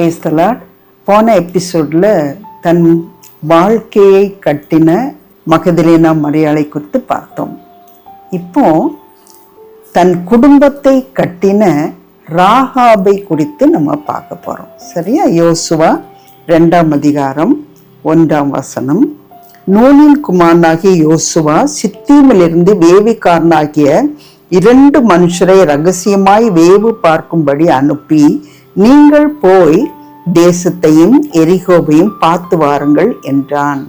பேசலாட் போன எபிசோடில் தன் வாழ்க்கையை கட்டின மகதிலேனா மரியாதை குறித்து பார்த்தோம். இப்போ தன் குடும்பத்தை கட்டின ராகாபை குறித்து நம்ம பார்க்க போகிறோம் சரியா? யோசுவா ரெண்டாம் அதிகாரம் ஒன்றாம் வசனம். நூலின் குமாரனாகிய யோசுவா சித்தீமிலிருந்து வேவிக்காரனாகிய இரண்டு மனுஷரை ரகசியமாய் வேவு பார்க்கும்படி அனுப்பி நீங்கள் போய் தேசத்தையும் எரிகோவையும் பார்த்து வாருங்கள் என்றான்.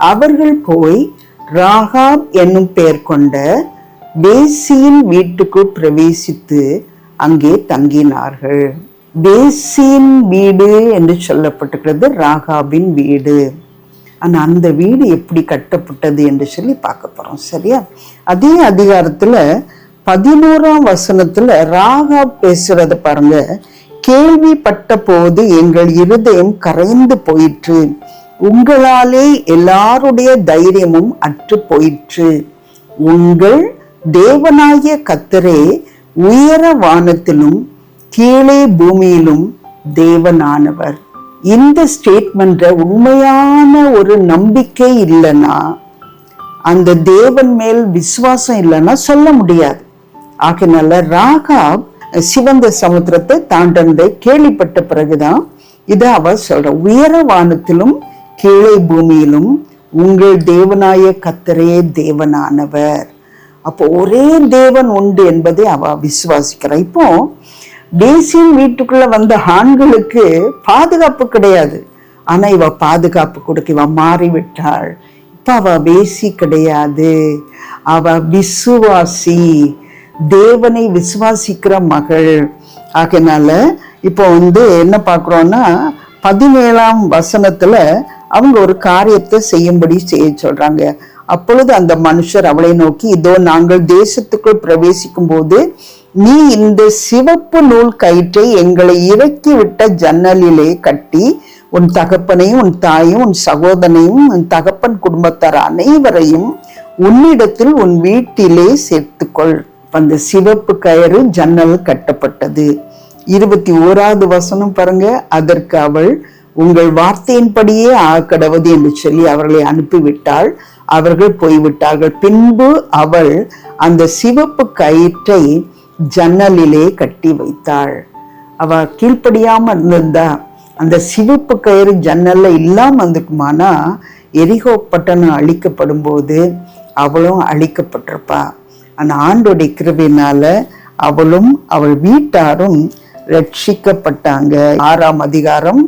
அவர்கள் போய் ராகாப் என்னும் பெயர் கொண்ட வேசியின் வீட்டுக்கு பிரவேசித்து அங்கே தங்கினார்கள். வேசியின் வீடு என்று சொல்லப்பட்டிருக்கிறது ராகாபின் வீடு. ஆனால் அந்த வீடு எப்படி கட்டப்பட்டது என்று சொல்லி பார்க்க போகிறோம் சரியா? அதே அதிகாரத்தில் பதினோராம் வசனத்தில் ராகா பேசுறதை பாருங்க. கேள்விப்பட்ட போது எங்கள் இருதயம் கரைந்து போயிற்று. உங்களாலே எல்லாருடைய தைரியமும் அற்று போயிற்று. உங்கள் தேவனாகிய கத்தரே உயர வானத்திலும் கீழே பூமியிலும் தேவனானவர். இந்த ஸ்டேட்மெண்ட்ல உண்மையான ஒரு நம்பிக்கை இல்லைன்னா அந்த தேவன் மேல் விசுவாசம் இல்லைன்னா சொல்ல முடியாது. ஆகினால ராகாப் சிவந்த சமுத்திரத்தை தாண்டதை கேள்விப்பட்ட பிறகுதான் இதை அவர் சொல்ற உயர வானத்திலும் கீழே பூமியிலும் உங்கள் தேவனாய கத்தரே தேவனானவர். அப்போ ஒரே தேவன் உண்டு என்பதை அவ விசுவாசிக்கிறார் இப்போ டேசியின் வீட்டுக்குள்ள வந்த ஆண்களுக்கு பாதுகாப்பு கிடையாது. ஆனா இவ பாதுகாப்பு கொடுக்க இவ மாறிவிட்டாள். இப்ப அவ வேசி கிடையாது. அவ விசுவாசி. தேவனை விசுவாசிக்கிற மகள். ஆகையினால இப்போ வந்து என்ன பார்க்குறோன்னா பதினேழாம் வசனத்தில் அவங்க ஒரு காரியத்தை செய்யும்படி செய்ய சொல்கிறாங்க அப்பொழுது அந்த மனுஷர் அவளை நோக்கி இதோ நாங்கள் தேசத்துக்குள் பிரவேசிக்கும் போது நீ இந்த சிவப்பு நூல் கயிற்றை எங்களை இறக்கி விட்ட ஜன்னலிலே கட்டி உன் தகப்பனையும் உன் தாயும் உன் சகோதரனையும் உன் தகப்பன் குடும்பத்தார் அனைவரையும் உன்னிடத்தில் உன் வீட்டிலே சேர்த்துக்கொள். அந்த சிவப்பு கயிறு ஜன்னல் கட்டப்பட்டது. இருபத்தி ஓராவது வசனம் பாருங்க. அதற்கு அவள் உங்கள் வார்த்தையின்படியே ஆக்கடவது என்று சொல்லி அவர்களை அனுப்பிவிட்டாள். அவர்கள் போய்விட்டார்கள். பின்பு அவள் அந்த சிவப்பு கயிற்றை ஜன்னலிலே கட்டி வைத்தாள். அவ கீழ்ப்படியாம இருந்திருந்தா அந்த சிவப்பு கயிறு ஜன்னல்ல இல்லாம இருந்துக்குமானா எரிகோ பட்டணம் அழிக்கப்படும் போது அவளும் அழிக்கப்பட்டிருப்பா. அந்த ஆண்டோடைய கிருபினால அவளும் அவள் வீட்டாரும் ரட்சிக்கப்பட்டாங்க ஆறாம் அதிகாரம்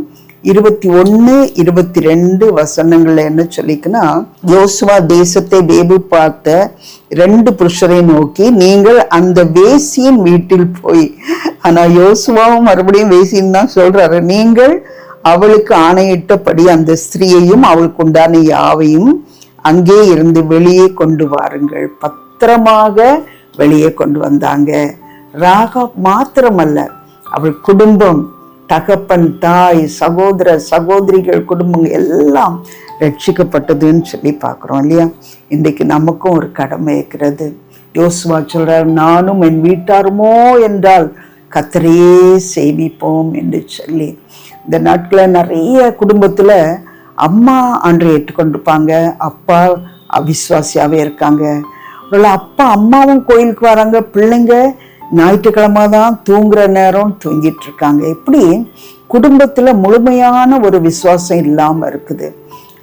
இருபத்தி ஒன்று இருபத்தி ரெண்டு வசனங்கள்ல என்ன சொல்லிக்குன்னா யோசுவா தேசத்தை வேவு பார்த்த ரெண்டு புருஷரை நோக்கி நீங்கள் அந்த வேசியின் வீட்டில் போய் ஆனா யோசுவாவும் மறுபடியும் வேசின்னு தான் சொல்றாரு. நீங்கள் அவளுக்கு ஆணையிட்டபடி அந்த ஸ்திரீயையும் அவளுக்கு உண்டான யாவையும் அங்கே இருந்து வெளியே கொண்டு வாருங்கள். பத்து பத்திரமாக வெளியே கொண்டு வந்தாங்க. ராகா மாத்திரமல்ல அவள் குடும்பம் தகப்பன் தாய் சகோதர சகோதரிகள் குடும்பங்கள் எல்லாம் ரட்சிக்கப்பட்டதுன்னு சொல்லி பார்க்குறோம் இல்லையா? இன்றைக்கு நமக்கும் ஒரு கடமை இருக்கிறது. யோசுவா சொல்கிறார் நானும் என் வீட்டாருமோ என்றால் கத்தரையே சேமிப்போம் என்று சொல்லி. இந்த நாட்களில் நிறைய குடும்பத்தில் அம்மா அன்று ஏற்றுக்கொண்டிருப்பாங்க. அப்பா அவிஸ்வாசியாகவே இருக்காங்க. இவ்வளோ அப்பா அம்மாவும் கோயிலுக்கு வராங்க. பிள்ளைங்க ஞாயிற்றுக்கிழமை தான் தூங்குற நேரம் தூங்கிட்டு இருக்காங்க இப்படி குடும்பத்தில் முழுமையான ஒரு விசுவாசம் இல்லாமல் இருக்குது.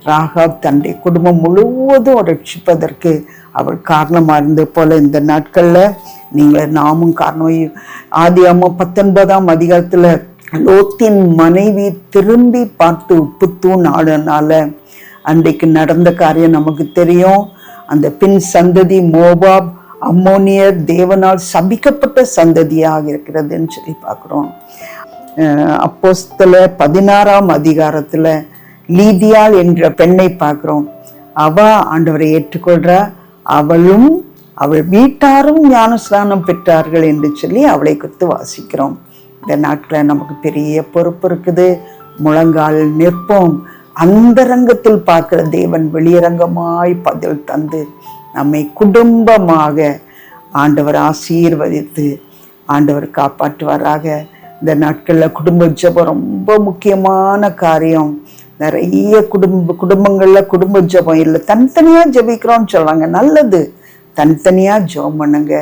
ராகாப் தன்னுடைய குடும்பம் முழுவதும் ரட்சிப்பதற்கு அவள் காரணமாக இருந்தது போல் இந்த நாட்களில் நீங்கள் நாமும் காரணம். ஆதி அம்மா பத்தொன்பதாம் அதிகாரத்தில் லோத்தின் மனைவி திரும்பி பார்த்து உப்புத்தூண் ஆடுனால அன்றைக்கு நடந்த காரியம் நமக்கு தெரியும். அந்த பின் சந்ததி மோபாப் அம்மோனியர் தேவனால் சபிக்கப்பட்ட சந்ததியாக இருக்கிறதுன்னு சொல்லி பார்க்குறோம். அப்போஸ்தல பதினாறாம் அதிகாரத்தில் லீதியாள் என்ற பெண்ணை பார்க்குறோம். அவ ஆண்டவரை ஏற்றுக்கொள்றா அவளும் அவள் வீட்டாரும் ஞானஸ்நானம் பெற்றார்கள் என்று சொல்லி அவளை குறித்து வாசிக்கிறோம். இந்த நாட்டில் நமக்கு பெரிய பொறுப்பு இருக்குது. முழங்கால் நிற்போம். அந்தரங்கத்தில் பார்க்கிற தேவன் வெளியரங்கமாய் பதில் தந்து நம்மை குடும்பமாக ஆண்டவர் ஆசீர்வதித்து ஆண்டவர் காப்பாற்றுவாராக. இந்த நாட்களில் குடும்ப ஜெபம் ரொம்ப முக்கியமான காரியம். நிறைய குடும்ப குடும்பங்களில் குடும்ப ஜெபம் இல்லை. தனித்தனியாக ஜெபிக்கிறோம்னு சொல்கிறாங்க நல்லது. தனித்தனியாக ஜபம் பண்ணுங்க.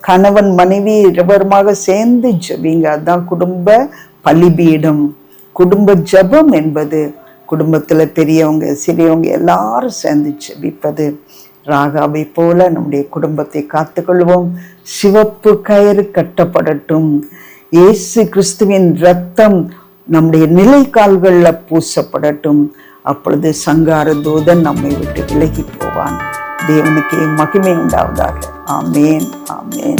கணவன் மனைவி இருவருமாக சேர்ந்து ஜெபிங்க. அதுதான் குடும்ப பலிபீடம். குடும்ப ஜெபம் என்பது குடும்பத்தில் பெரியவங்க சிறியவங்க எல்லாரும் சேர்ந்து ஜெபிப்பது ராகாவை போல நம்முடைய குடும்பத்தை காத்துக்கொள்வோம். சிவப்பு கயிறு கட்டப்படட்டும். இயேசு கிறிஸ்துவின் ரத்தம் நம்முடைய நிலை கால்களில் பூசப்படட்டும். அப்பொழுது சங்கார தூதன் நம்மை விட்டு விலகி போவான். தேவனுக்கு மகிமை உண்டாவதாக. ஆமேன் ஆமேன்.